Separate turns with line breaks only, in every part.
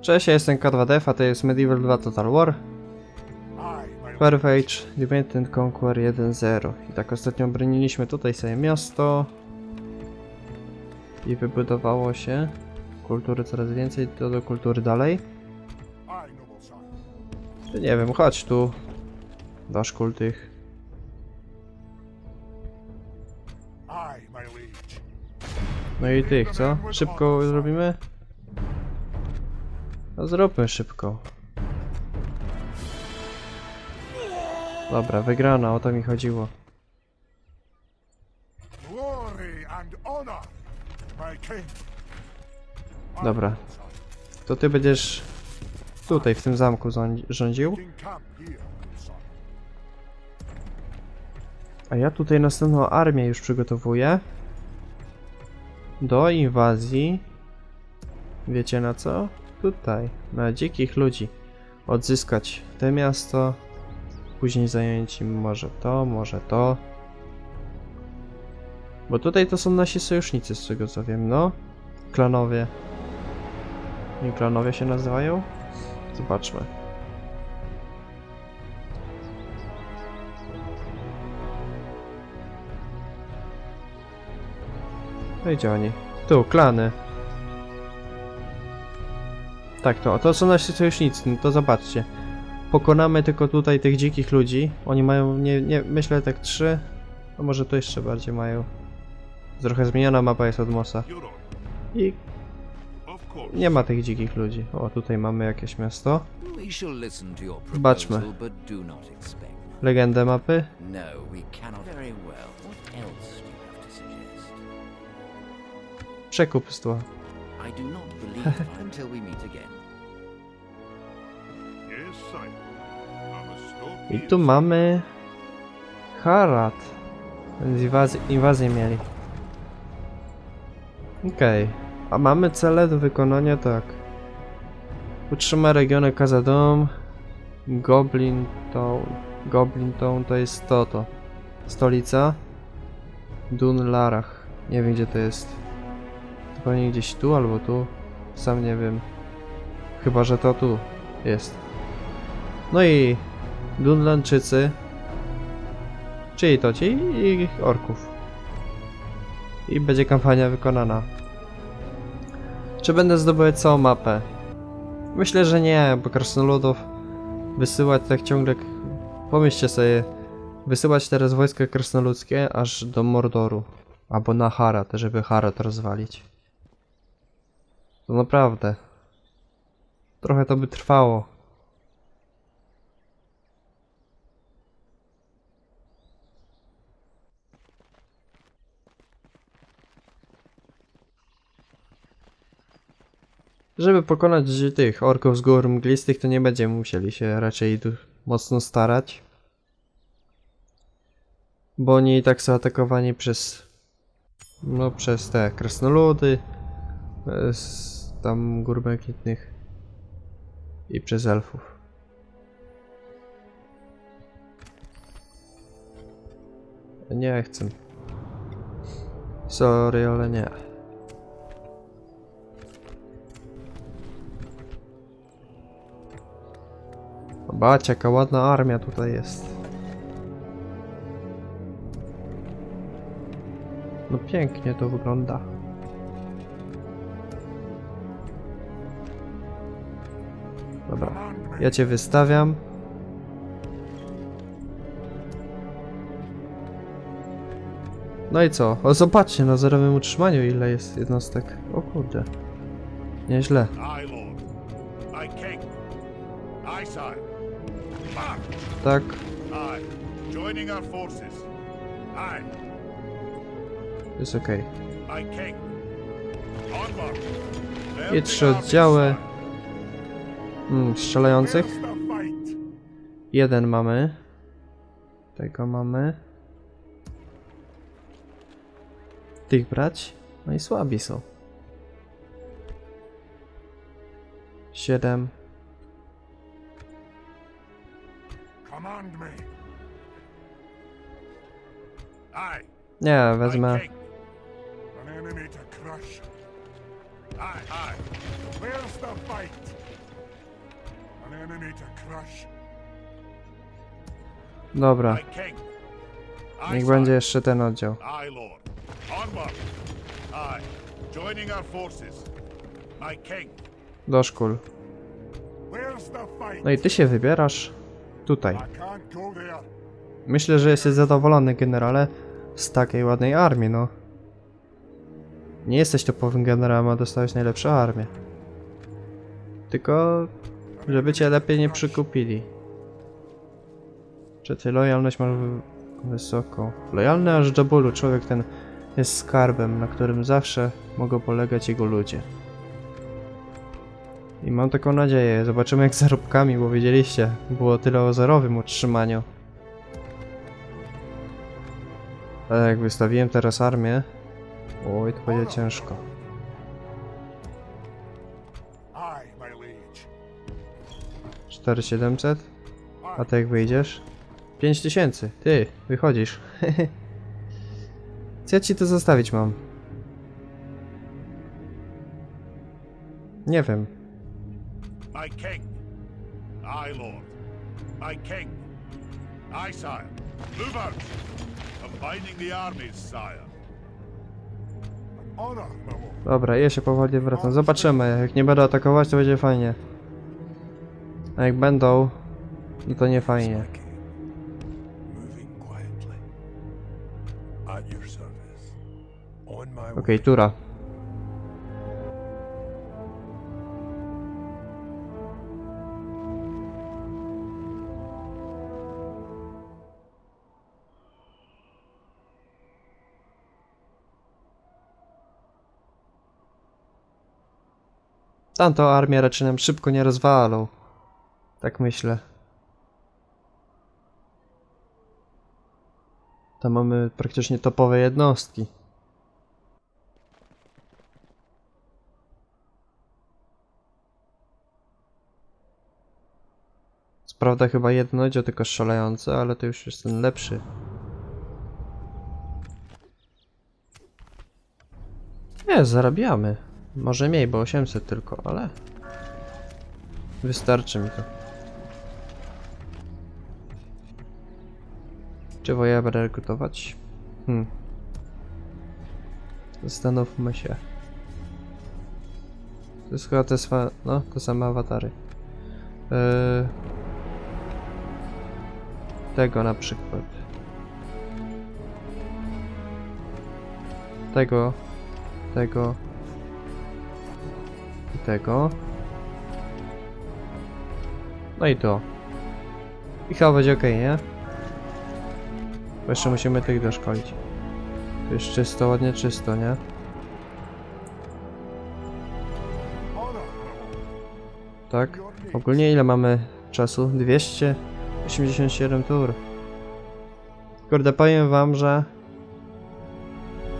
Cześć, ja jestem K2Def, a to jest Medieval 2 Total War. Perfage, and Conquer 1.0. I tak ostatnio broniliśmy tutaj sobie miasto. I wybudowało się kultury coraz więcej, to do kultury dalej. Nie wiem, chodź tu. Do szkół tych. No i tych, co? Szybko zrobimy? No zróbmy szybko. Dobra, wygrana, o to mi chodziło. Dobra. To ty będziesz tutaj, w tym zamku rządzi- rządził, a ja tutaj następną armię już przygotowuję do inwazji. Wiecie na co? Tutaj, na dzikich ludzi. Odzyskać te miasto, później zająć im może to, może to. Bo tutaj to są nasi sojusznicy, z czego co wiem, no. Klanowie. Nie klanowie się nazywają? Zobaczmy. No i gdzie oni? Tu, klany. Tak, to, to są nasi sojusznicy, no to zobaczcie. Pokonamy tylko tutaj tych dzikich ludzi. Oni mają, nie, nie, myślę tak trzy, a może to jeszcze bardziej mają. Trochę zmieniona mapa jest od Mosa. I nie ma tych dzikich ludzi. O, tutaj mamy jakieś miasto. Zobaczmy. Legendę mapy.
No?
Przekupstwo.
I do not believe until we meet again.
Yes, sire. I'm a stop
I tu mamy... Harat. Więc inwazję, inwazję mieli. Okej. A mamy cele do wykonania tak. Utrzyma regiony Kazadom. Goblin Town. Goblin Town to jest to to. Stolica. Dunlarach. Nie wiem gdzie to jest. Pewnie gdzieś tu albo tu. Sam nie wiem. Chyba, że to tu jest. No i Dunlandczycy, czyli to ci i orków. I będzie kampania wykonana. Czy będę zdobywać całą mapę? Myślę, że nie, bo krasnoludów wysyłać tak ciągle... Pomyślcie sobie, wysyłać teraz wojska krasnoludzkie aż do Mordoru. Albo na Harat, żeby Harat rozwalić. To naprawdę. Trochę to by trwało. Żeby pokonać tych orków z gór mglistych, to nie będziemy musieli się raczej tu mocno starać. Bo oni i tak są atakowani przez... No, przez te krasnoludy, e, tam gór błękitnych i przez elfów. Nie chcę. Sorry, ale nie. Zobaczcie, jaka ładna armia tutaj jest. No pięknie to wygląda. Dobra, ja cię wystawiam. No i co? O, zobaczcie, na zerowym utrzymaniu ile jest jednostek. O kurde. Nieźle. Tak, jest okej.
Onward.
I trzy oddziały mm, strzelających. Jeden mamy. Tego mamy. Tych brać? No i słabi są. Siedem. Nie, wezmę.
king. An enemy to crush. I. I. Where's the fight?
Dobra, niech będzie jeszcze ten oddział. Do szkół. No i ty się wybierasz tutaj. Myślę, że jesteś zadowolony, generale, z takiej ładnej armii, no. Nie jesteś topowym generałem, a dostałeś najlepszą armię. Tylko, żeby cię lepiej nie przykupili. Czy ty lojalność masz wy- wysoką? Lojalny aż do bólu, człowiek ten jest skarbem, na którym zawsze mogą polegać jego ludzie. I mam taką nadzieję, zobaczymy jak z zarobkami, bo wiedzieliście, było tyle o zerowym utrzymaniu. Ale jak wystawiłem teraz armię, oj, to będzie ciężko. 4700? A ty jak wyjdziesz? 5000. Ty, wychodzisz. Co ja ci to zostawić mam? Nie wiem.
My king. Aye, lord. My king. Aye, sire. Move out. Combining the armies, sire.
Dobra, ja się powoli wracam. Zobaczymy. Jak nie będą atakować, to będzie fajnie. A jak będą, no to nie fajnie. Okej, tura. Tamtą armię raczej nam szybko nie rozwalą. Tak myślę. Tam mamy praktycznie topowe jednostki. Prawda chyba jedno oddział tylko szalejące, ale to już jest ten lepszy. Nie, zarabiamy. Może mniej, bo 800 tylko, ale... Wystarczy mi to. Czy woja będę rekrutować? Hmm. Zastanówmy się. To jest chyba te swa... no, te same awatary. Eee... Tego na przykład. Tego. Tego. I tego. No i to. I chyba będzie ok, nie? Jeszcze musimy tych doszkolić. To jest czysto, ładnie czysto, nie? Tak? Ogólnie ile mamy czasu? 287 tur. Kurde, powiem wam, że...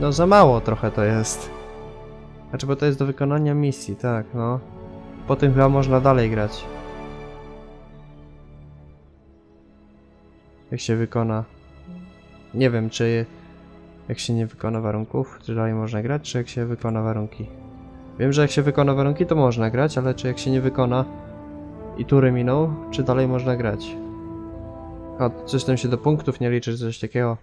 No za mało trochę to jest. Znaczy, bo to jest do wykonania misji, tak, no. Po tym chyba można dalej grać. Jak się wykona... Nie wiem, czy... Jak się nie wykona warunków, czy dalej można grać, czy jak się wykona warunki. Wiem, że jak się wykona warunki, to można grać, ale czy jak się nie wykona i tury minął, czy dalej można grać? A, coś tam się do punktów nie liczy, czy coś takiego.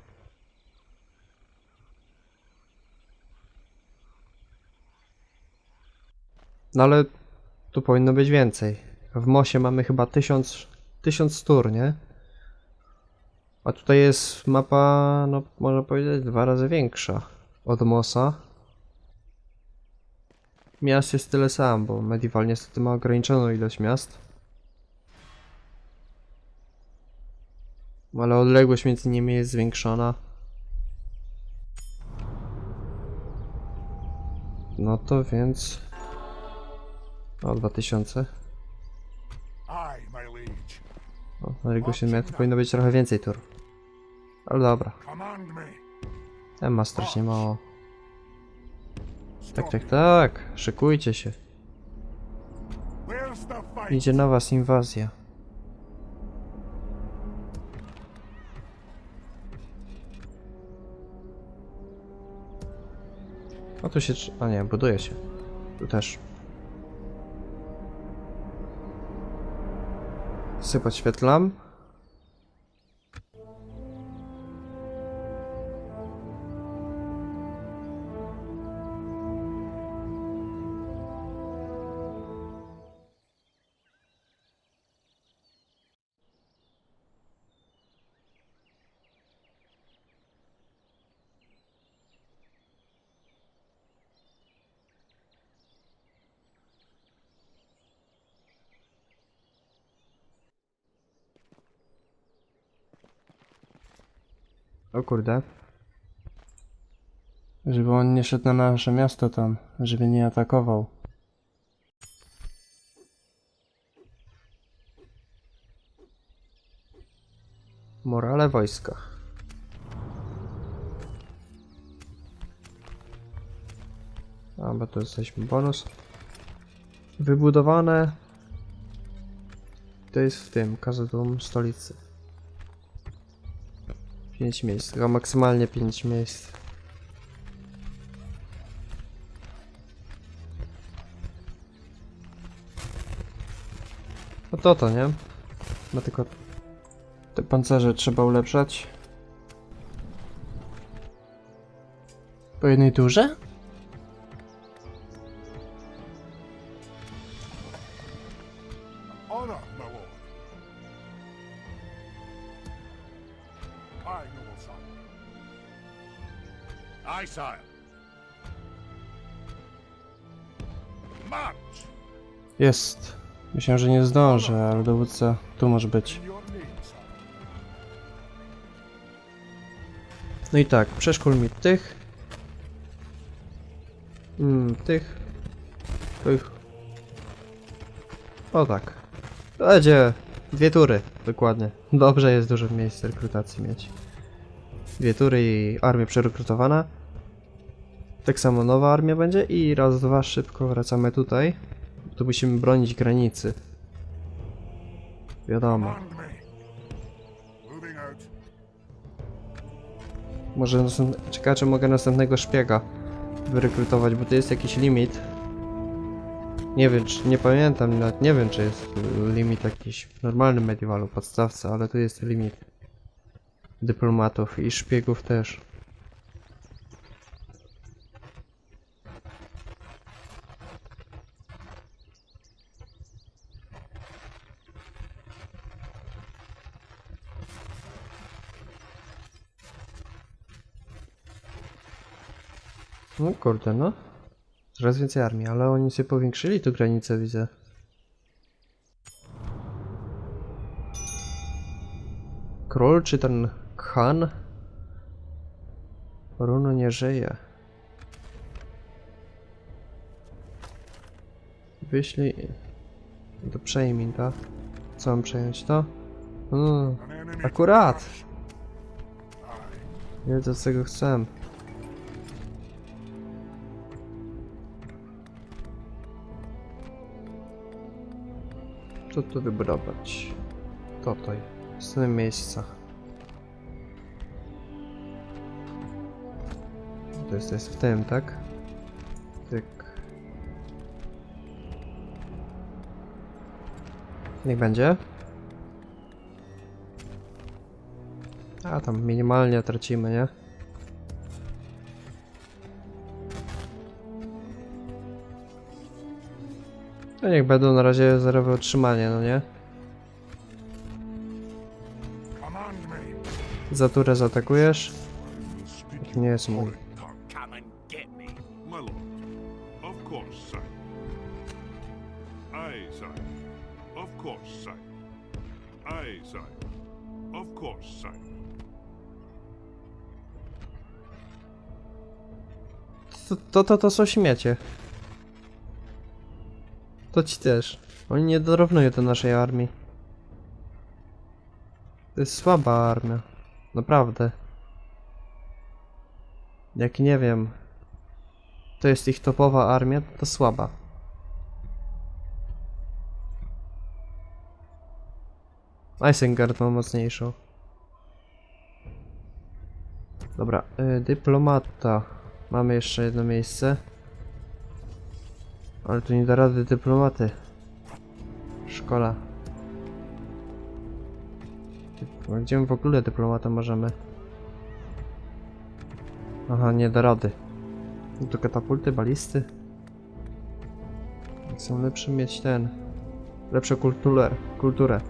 No ale tu powinno być więcej. W Mosie mamy chyba 1000, 1000 tur, nie? A tutaj jest mapa, no można powiedzieć, dwa razy większa od Mosa. Miast jest tyle sam, bo Medieval niestety ma ograniczoną ilość miast. Ale odległość między nimi jest zwiększona. No to więc... O, 2000.
Aye, my liege.
O, odległość miasta powinno być trochę więcej tur. Ale dobra, ten ma strasznie mało. Tak, tak, tak, szykujcie się. Idzie na was inwazja. O tu się... A nie, buduje się. Tu też. Sobie podświetlam. O kurde. Żeby on nie szedł na nasze miasto tam, żeby nie atakował. Morale wojska. A, bo to jesteśmy bonus. Wybudowane. To jest w tym, kazadum stolicy. 5 miejsc, tylko maksymalnie 5 miejsc. No to to, nie? No tylko te pancerze trzeba ulepszać. Po jednej turze? Jest. Myślałem, że nie zdążę, ale dowódca tu może być. No i tak, przeszkól mi tych. Mm, tych. Tych. O tak. Będzie dwie tury, dokładnie. Dobrze jest dużo miejsc rekrutacji mieć. Dwie tury i armia przerekrutowana. Tak samo nowa armia będzie i raz, dwa szybko wracamy tutaj. Tu musimy bronić granicy. Wiadomo. Może czy mogę następnego szpiega wyrekrutować, bo to jest jakiś limit. Nie wiem, czy nie pamiętam, nawet nie wiem, czy jest limit jakiś w normalnym medievalu, podstawce, ale tu jest limit dyplomatów i szpiegów też. No kurde, no. Coraz więcej armii, ale oni sobie powiększyli tu granicę, widzę. Król czy ten Khan? Runo nie żyje. Wyślij... To przejmij, tak? Co mam przejąć to?
To
akurat! to, czego chcę. Co tu wybudować? Tutaj. W tym miejscach. To jest, to jest w tym, tak? Tyk. Niech będzie. A tam minimalnie tracimy, nie? No niech będą na razie zerowe utrzymanie, no nie? Za turę zaatakujesz? Nie jest mój. To, to, to, to są śmiecie. To ci też. Oni nie dorównują do naszej armii. To jest słaba armia. Naprawdę. Jak nie wiem. To jest ich topowa armia, to słaba. Isengard ma mocniejszą. Dobra, y, dyplomata. Mamy jeszcze jedno miejsce. Ale tu nie da rady dyplomaty. Szkola. Gdzie my w ogóle dyplomata możemy? Aha, nie da rady. To katapulty, balisty. Są lepszy mieć ten. Lepszą kulturę. kulturę.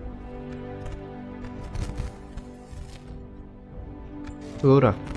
Kultura.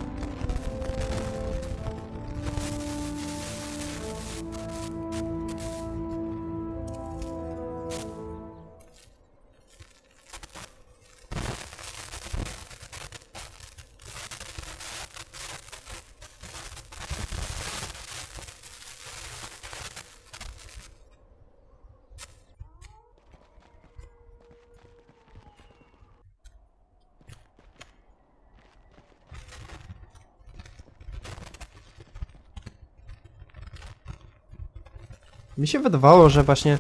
Mi się wydawało, że właśnie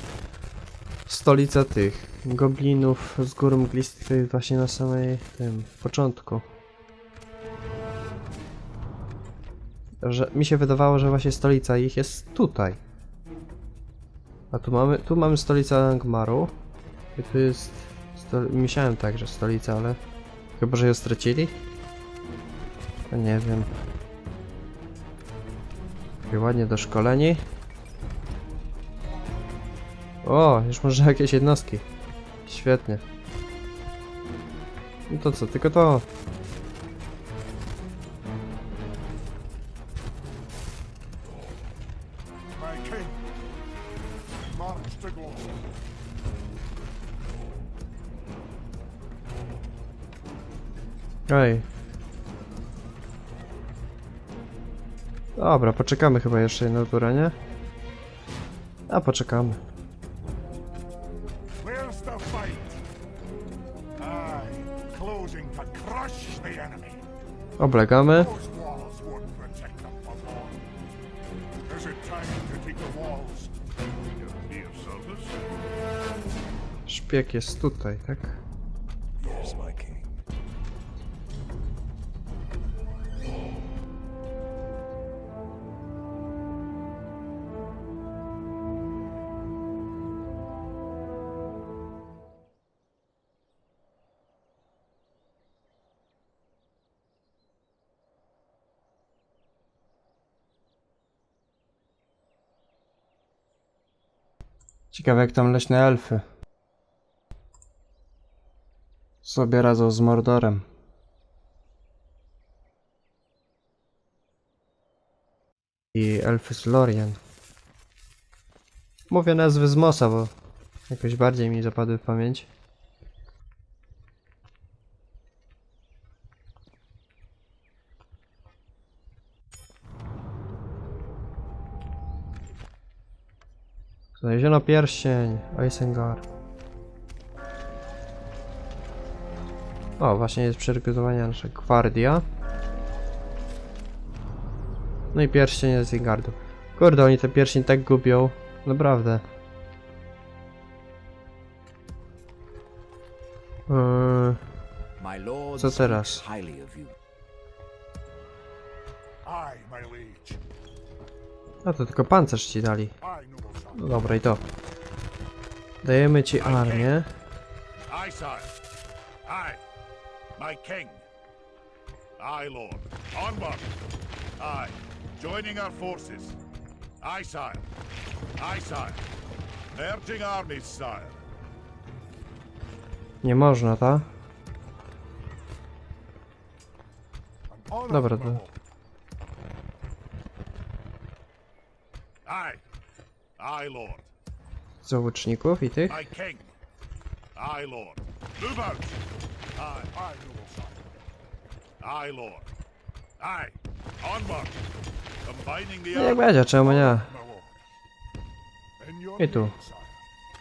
stolica tych goblinów z gór mglistych to jest właśnie na samej tym początku. Że mi się wydawało, że właśnie stolica ich jest tutaj. A tu mamy, tu mamy stolicę Angmaru. I tu jest... Sto... Myślałem tak, że stolica, ale... Chyba, że ją stracili? To nie wiem. I ładnie doszkoleni. O, już może jakieś jednostki. Świetnie. No to co, tylko to. Ej. Dobra, poczekamy chyba jeszcze jedną turę, nie? A poczekamy.
Service?
Szpieg jest tutaj, tak? Ciekawe jak tam leśne elfy. Sobie radzą z Mordorem. I elfy z Lorien. Mówię nazwy z Mosa, bo jakoś bardziej mi zapadły w pamięć. Znaleziono pierścień, Eisengar. O, właśnie jest przygotowania nasza gwardia. No i pierścień Eisengardu. Kurde, oni te pierścień tak gubią. Naprawdę. Yy, Co teraz? A to tylko pancerz ci dali. No dobra, i to. Dajemy ci armię.
Aye, sire. Aye. My king. Aye, lord. Onward. Aye. Joining our forces. Aye, sire. Aye, sire. Merging armies, sire.
Nie można, ta? Dobra, to...
Aye. Aye, lord.
Co łuczników i tych?
My king. Aye, lord. Move out. Aye. Aye, noble sire. Aye, lord. Aye. Onward. Combining the
No jak będzie, czemu nie? I tu.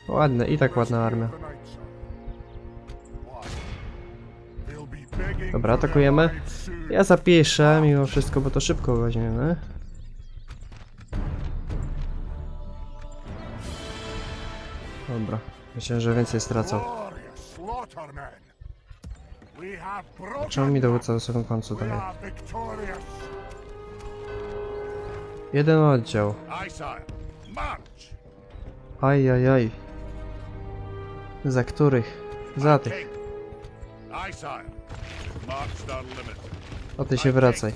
Ładne, i tak ładna armia. Dobra, atakujemy. Ja zapiszę mimo wszystko, bo to szybko weźmiemy. Dobra, myślę, że więcej stracą. Czemu mi dowódca samym końcu daje? Jeden oddział.
Sire. March.
Ajajaj. Za których? Za tych. A ty się wracaj.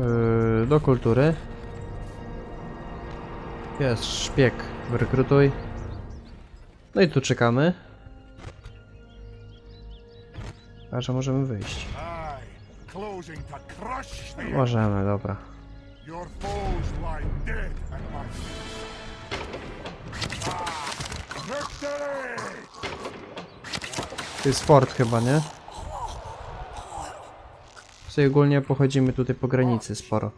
Yy, do kultury. Jest szpieg. Rekrutuj. No i tu czekamy. A że możemy wyjść. Możemy, dobra. To jest fort chyba, nie? Sobie ogólnie pochodzimy tutaj po granicy sporo.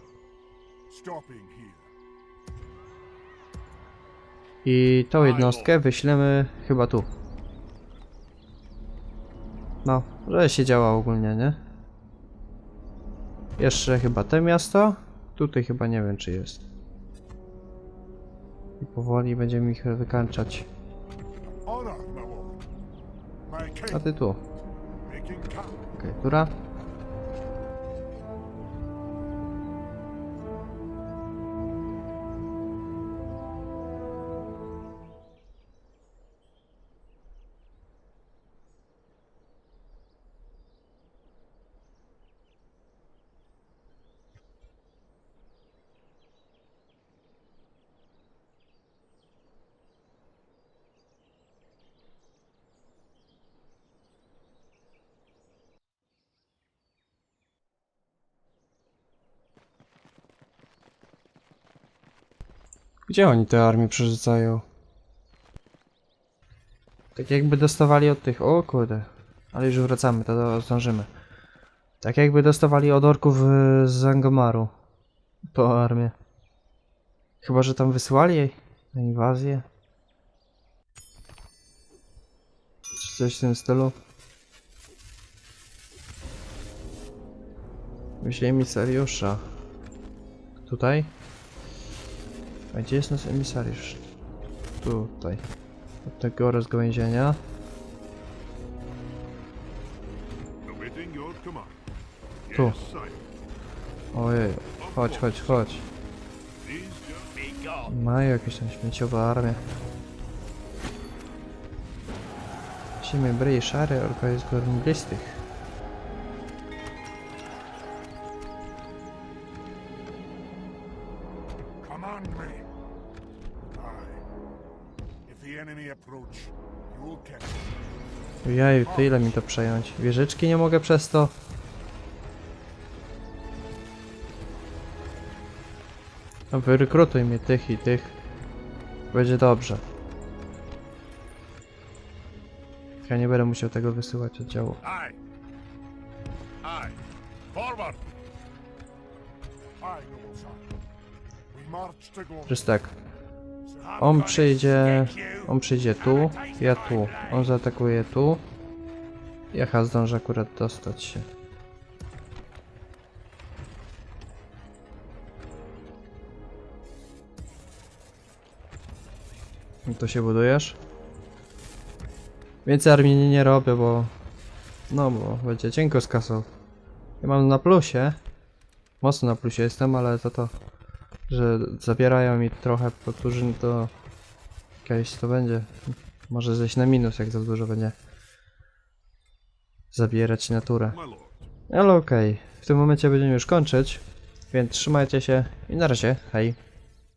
I tą jednostkę wyślemy chyba tu. No, że się działa ogólnie, nie? Jeszcze chyba te miasto. Tutaj chyba nie wiem czy jest. I powoli będziemy ich wykańczać. A ty tu.
Making camp.
Okej, Gdzie oni te armie przerzucają? Tak jakby dostawali od tych... O kurde. Ale już wracamy, to do- zdążymy. Tak jakby dostawali od orków y, z Angomaru. To armię. Chyba, że tam wysyłali jej na inwazję. Czy coś w tym stylu. Wyślij emisariusza. Tutaj? A gdzie jest nasz emisariusz? Tutaj. Od tego rozgałęzienia. Tu. Ojej, chodź, chodź, chodź. Mają jakieś tam śmieciowe armię. Ziemię bryje szary, orka jest gorąglistych. Jeju, to ile mi to przejąć? Wieżyczki nie mogę przez to? No wyrekrutuj mnie tych i tych. Będzie dobrze. Ja nie będę musiał tego wysyłać oddziału. Przecież tak, on przyjdzie, on przyjdzie tu, ja tu, on zaatakuje tu. Ja chyba zdążę akurat dostać się. To się budujesz? Więcej armii nie robię, bo... No bo będzie cienko z kasą. Ja mam na plusie. Mocno na plusie jestem, ale to to... Że zabierają mi trochę podróżyn, to... Kiedyś to będzie. Może zejść na minus, jak za dużo będzie. Zabierać naturę. Ale okej, w tym momencie będziemy już kończyć. Więc trzymajcie się i na razie, hej.